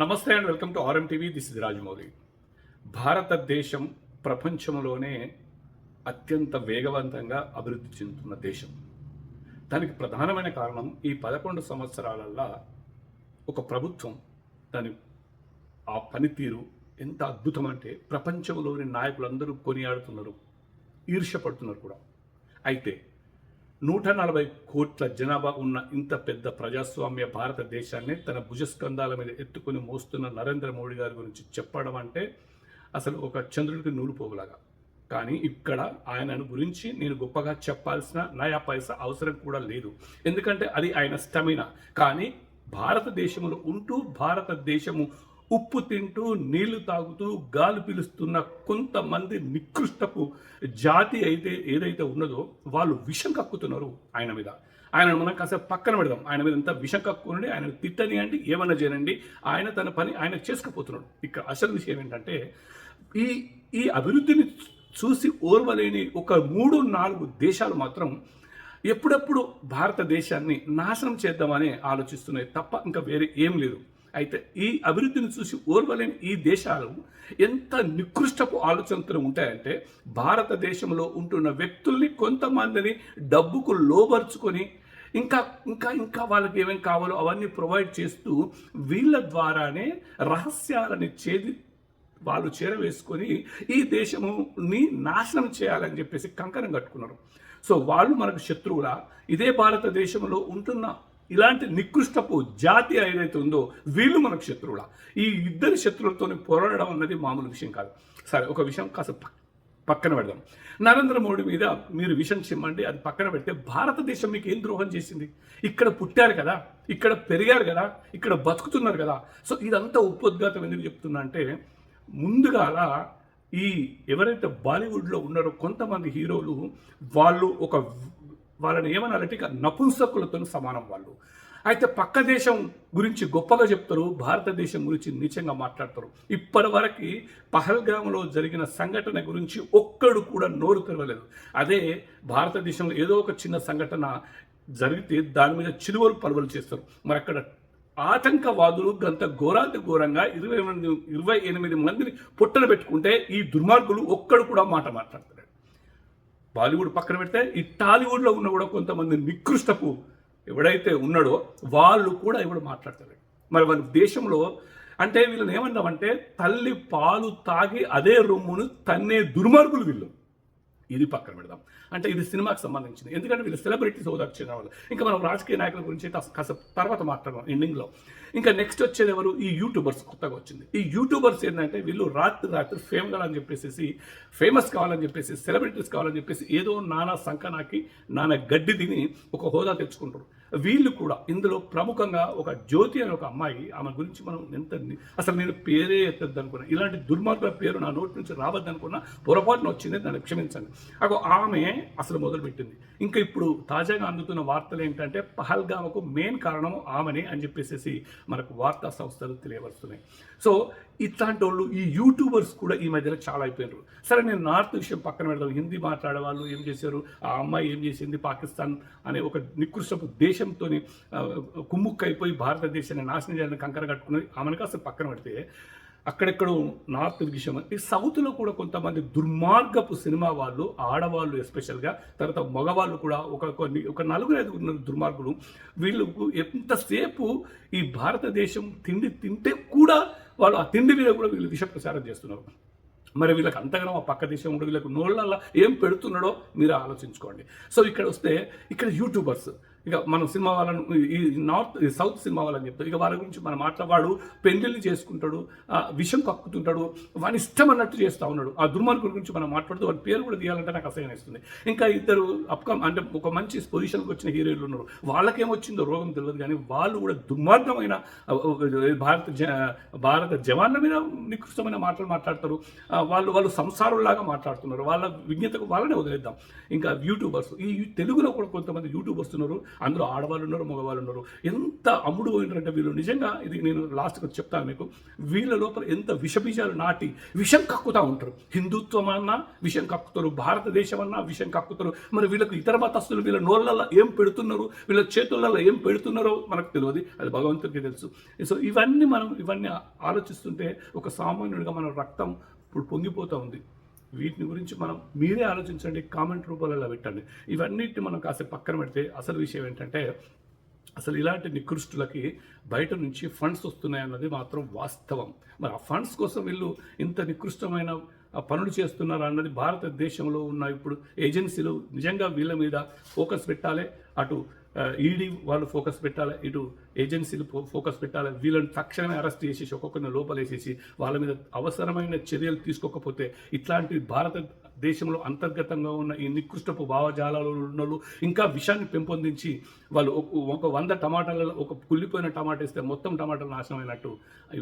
నమస్తే and welcome to R M TV this is Rajamouli భారతదేశం ప్రపంచంలోనే అత్యంత వేగవంతంగా అభివృద్ధి చెందుతున్న దేశం. దానికి ప్రధానమైన కారణం ఈ పదకొండు సంవత్సరాలల్లా ఒక ప్రభుత్వం దాని ఆ పనితీరు ఎంత అద్భుతం అంటే ప్రపంచంలోని నాయకులందరూ కొనియాడుతున్నారు ఈర్ష్యపడుతున్నారు కూడా. అయితే నూట నలభై కోట్ల జనాభా ఉన్న ఇంత పెద్ద ప్రజాస్వామ్య భారతదేశాన్ని తన భుజస్కంధాల మీద ఎత్తుకొని మోస్తున్న నరేంద్ర మోడీ గారి గురించి చెప్పడం అంటే అసలు ఒక చంద్రుడికి నూలుపోగులాగా కానీ ఇక్కడ ఆయనను గురించి నేను గొప్పగా చెప్పాల్సిన నయా పైస అవసరం కూడా లేదు. ఎందుకంటే అది ఆయన స్టమినా. కానీ భారతదేశంలో ఉంటూ భారతదేశము ఉప్పు తింటూ నీళ్ళు తాగుతూ గాలి పీలుస్తున్న కొంతమంది నికృష్టపు జాతి అయితే ఏదైతే ఉన్నదో వాళ్ళు విషం కక్కుతున్నారు ఆయన మీద. ఆయన మనం కాసేపు పక్కన పెడదాం. ఆయన మీద ఎంత విషం కక్కునండి ఆయన తిట్టనియండి ఏమన్నా చేయనండి. ఆయన తన పని ఆయన చేసుకుపోతున్నాడు. ఇక్కడ అసలు విషయం ఏంటంటే ఈ ఈ అభివృద్ధిని చూసి ఓర్వలేని ఒక మూడు నాలుగు దేశాలు మాత్రం ఎప్పుడెప్పుడు భారతదేశాన్ని నాశనం చేద్దామని ఆలోచిస్తున్నాయి తప్ప ఇంకా వేరే ఏం లేదు. అయితే ఈ అభివృద్ధిని చూసి ఓర్వలేని ఈ దేశాలు ఎంత నికృష్టపు ఆలోచనతో ఉంటాయంటే భారతదేశంలో ఉంటున్న వ్యక్తుల్ని కొంతమందిని డబ్బుకు లోబరుచుకొని ఇంకా ఇంకా ఇంకా వాళ్ళకి ఏమేమి కావాలో అవన్నీ ప్రొవైడ్ చేస్తూ వీళ్ళ ద్వారానే రహస్యాలని చేది వాళ్ళు చేరవేసుకొని ఈ దేశముని నాశనం చేయాలని చెప్పేసి కంకణం కట్టుకున్నారు. సో వాళ్ళు మనకు శత్రువులా. ఇదే భారతదేశంలో ఉంటున్న ఇలాంటి నికృష్టపు జాతి ఏదైతే ఉందో వీళ్ళు మనకు శత్రువుల. ఈ ఇద్దరి శత్రువులతో పోరాడడం అన్నది మామూలు విషయం కాదు. సరే ఒక విషయం కాస్త పక్కన పెడదాం. నరేంద్ర మోడీ మీద మీరు విషయం చెమ్మండి అది పక్కన పెడితే భారతదేశం మీకు ఏం ద్రోహం చేసింది? ఇక్కడ పుట్టారు కదా ఇక్కడ పెరిగారు కదా ఇక్కడ బతుకుతున్నారు కదా. సో ఇదంతా ఉపోద్ఘాతం ఎందుకు చెప్తున్నా అంటే ముందుగాల ఈ ఎవరైతే బాలీవుడ్లో ఉన్నారో కొంతమంది హీరోలు వాళ్ళు ఒక వాళ్ళని ఏమన్నారంటే ఇక నపుంసకులతో సమానం వాళ్ళు. అయితే పక్క దేశం గురించి గొప్పగా చెప్తారు భారతదేశం గురించి నీచంగా మాట్లాడతారు. ఇప్పటి వరకు పహల్గామ్లో జరిగిన సంఘటన గురించి ఒక్కడు కూడా నోరు తెరవలేదు. అదే భారతదేశంలో ఏదో ఒక చిన్న సంఘటన జరిగితే దాని మీద చిలువలు పలువలు చేస్తారు. మరి అక్కడ ఆటంకవాదులు గంత ఘోరాతి ఘోరంగా ఇరవై మంది ఇరవై ఎనిమిది మందిని పుట్టలు పెట్టుకుంటే ఈ దుర్మార్గులు ఒక్కడు కూడా మాట మాట్లాడతారు. బాలీవుడ్ పక్కన పెడితే ఈ టాలీవుడ్లో ఉన్న కూడా కొంతమంది నికృష్టపు ఎవడైతే ఉన్నాడో వాళ్ళు కూడా ఇప్పుడు మాట్లాడతారు. మరి వాళ్ళ దేశంలో అంటే వీళ్ళని ఏమన్నామంటే తల్లి పాలు తాగి అదే రొమ్మును తన్నే దుర్మార్గులు వీళ్ళు. ఇది పక్కన పెడదాం. అంటే ఇది సినిమాకి సంబంధించింది. ఎందుకంటే వీళ్ళు సెలబ్రిటీస్ హోదాకు చెందిన వాళ్ళు. ఇంకా మనం రాజకీయ నాయకుల గురించి కాస్త తర్వాత మాట్లాడదాం ఎండింగ్లో ఇంకా నెక్స్ట్ వచ్చేది ఎవరు? ఈ యూట్యూబర్స్ కొత్తగా వచ్చింది. ఈ యూట్యూబర్స్ ఏంటంటే వీళ్ళు రాత్రి రాత్రి ఫేమ్ కావాలని చెప్పేసి ఫేమస్ కావాలని చెప్పేసి సెలబ్రిటీస్ కావాలని చెప్పేసి ఏదో నానా సంకనాకి నానా గడ్డి తిని ఒక హోదా తెచ్చుకుంటారు. వీళ్ళు కూడా ఇందులో ప్రముఖంగా ఒక జ్యోతి అనే ఒక అమ్మాయి ఆమె గురించి మనం ఎంత అసలు నేను పేరే ఎత్తద్దు అనుకున్నా ఇలాంటి దుర్మార్గుల పేరు నా నోటి నుంచి రావద్దు అనుకున్నా పొరపాటున వచ్చింది నన్ను క్షమించండి. అగో ఆమె అసలు మొదలుపెట్టింది. ఇంకా ఇప్పుడు తాజాగా అందుతున్న వార్తలు ఏంటంటే పహల్గామకు మెయిన్ కారణం ఆమెనే అని చెప్పేసి మనకు వార్తా సంస్థలు తెలియవస్తున్నాయి సో ఇట్లాంటి వాళ్ళు ఈ యూట్యూబర్స్ కూడా ఈ మధ్యలో చాలా అయిపోయినారు. సరే నేను నార్త్ విషయం పక్కన పెడదాం. హిందీ మాట్లాడే వాళ్ళు ఏం చేశారు? ఆ అమ్మాయి ఏం చేసింది? పాకిస్తాన్ అనే ఒక నికృష్టపు దేశం దేశంతో కుమ్ముక్కు అయిపోయి భారతదేశాన్ని నాశనం చేయాలని కంకర కట్టుకున్నది ఆమెను కాస్త పక్కన పెడితే అక్కడెక్కడ నార్త్ విషయం ఈ సౌత్లో కూడా కొంతమంది దుర్మార్గపు సినిమా వాళ్ళు ఆడవాళ్ళు ఎస్పెషల్గా తర్వాత మగవాళ్ళు కూడా ఒక కొన్ని ఒక నలుగురు ఐదుగురు దుర్మార్గులు. వీళ్ళు ఎంతసేపు ఈ భారతదేశం తిండి తింటే కూడా వాళ్ళు ఆ తిండి మీద కూడా వీళ్ళు విష ప్రచారం చేస్తున్నారు. మరి వీళ్ళకి అంతగానో ఆ పక్క దేశం ఉండదు వీళ్ళకి నోళ్ళల్లో ఏం పెడుతున్నాడో మీరు ఆలోచించుకోండి. సో ఇక్కడ వస్తే ఇక్కడ యూట్యూబర్స్ ఇక మనం సినిమా వాళ్ళను ఈ నార్త్ ఈ సౌత్ సినిమా వాళ్ళని చెప్తాం. ఇక వాళ్ళ గురించి మనం మాట్లాడవాడు పెళ్ళిళ్ళు చేసుకుంటాడు ఆ విషం కక్కుతుంటాడు వాని ఇష్టం అన్నట్టు చేస్తూ ఉన్నాడు. ఆ దుర్మార్గుడి గురించి మనం మాట్లాడుతూ వాడి పేరు కూడా తీయాలంటే నాకు అసహ్యం ఇస్తుంది ఇంకా ఇద్దరు అప్కమ్ అంటే ఒక మంచి పొజిషన్కి వచ్చిన హీరోయిన్లు ఉన్నారు. వాళ్ళకేమొచ్చిందో రోగం తెలియదు కానీ వాళ్ళు కూడా దుర్మార్గమైన భారత జ భారత జవాన్ల మీద నికృష్టమైన మాటలు మాట్లాడతారు. వాళ్ళు వాళ్ళు సంసారులాగా మాట్లాడుతున్నారు. వాళ్ళ విజ్ఞతకు వాళ్ళనే వదిలేద్దాం. ఇంకా యూట్యూబర్స్ ఈ తెలుగులో కూడా కొంతమంది యూట్యూబ్ వస్తున్నారు అందులో ఆడవాళ్ళు ఉన్నారు మగవాళ్ళు ఉన్నారు. ఎంత అమ్ముడు పోయినారంటే వీళ్ళు. నిజంగా ఇది నేను లాస్ట్కి చెప్తాను మీకు. వీళ్ళ లోపల ఎంత విషబీజాలు నాటి విషం కక్కుతా ఉంటారు. హిందుత్వం అన్నా విషం కక్కుతారు భారతదేశం అన్నా విషం కక్కుతారు. మరి వీళ్ళకు ఇతర మతస్థులు వీళ్ళ నోళ్ళల్లో ఏం పెడుతున్నారు? వీళ్ళ చేతులలో ఏం పెడుతున్నారో మనకు తెలియదు. అది భగవంతుడికి తెలుసు. సో ఇవన్నీ మనం ఇవన్నీ ఆలోచిస్తుంటే ఒక సామాన్యుడిగా మన రక్తం ఇప్పుడు పొంగిపోతూ ఉంది. వీటిని గురించి మనం మీరే ఆలోచించండి కామెంట్ రూపంలో పెట్టండి. ఇవన్నిటిని మనం కాసేపు పక్కన పెడితే అసలు విషయం ఏంటంటే అసలు ఇలాంటి నికృష్టులకి బయట నుంచి ఫండ్స్ వస్తున్నాయన్నది మాత్రం వాస్తవం. మరి ఆ ఫండ్స్ కోసం వీళ్ళు ఇంత నికృష్టమైన పనులు చేస్తున్నారా అన్నది భారతదేశంలో ఉన్న ఇప్పుడు ఏజెన్సీలు నిజంగా వీళ్ళ మీద ఫోకస్ పెట్టాలి. అటు ఈడీ వాళ్ళు ఫోకస్ పెట్టాలి ఇటు ఏజెన్సీలు ఫో- ఫోకస్ పెట్టాలి వీళ్ళని తక్షణమే అరెస్ట్ చేసేసి ఒక్కొక్కరిని లోపలేసేసి వాళ్ళ మీద అవసరమైన చర్యలు తీసుకోకపోతే ఇట్లాంటి భారతదేశంలో అంతర్గతంగా ఉన్న ఈ నికృష్టపు భావజాలలో ఉన్నోళ్ళు ఇంకా విషాన్ని పెంపొందించి వాళ్ళు ఒక- ఒక వంద టమాటాలలో ఒక కుళ్ళిపోయిన టమాటా ఇస్తే మొత్తం టమాటాలు నాశనం అయినట్టు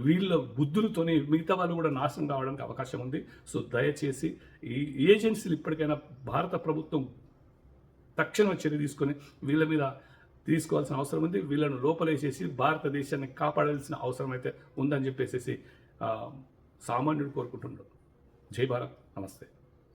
వీళ్ళ బుద్ధులతోనే మిగతా వాళ్ళు కూడా నాశనం కావడానికి అవకాశం ఉంది. సో దయచేసి ఈ ఏజెన్సీలు ఇప్పటికైనా భారత ప్రభుత్వం తక్షణం చర్య తీసుకొని వీళ్ళ మీద తీసుకోవాల్సిన అవసరం ఉంది. వీళ్ళను లోపలేసేసి భారతదేశాన్ని కాపాడాల్సిన అవసరం అయితే ఉందని చెప్పేసి సామాన్యుడు కోరుకుంటున్నాడు. జై భారత్. నమస్తే.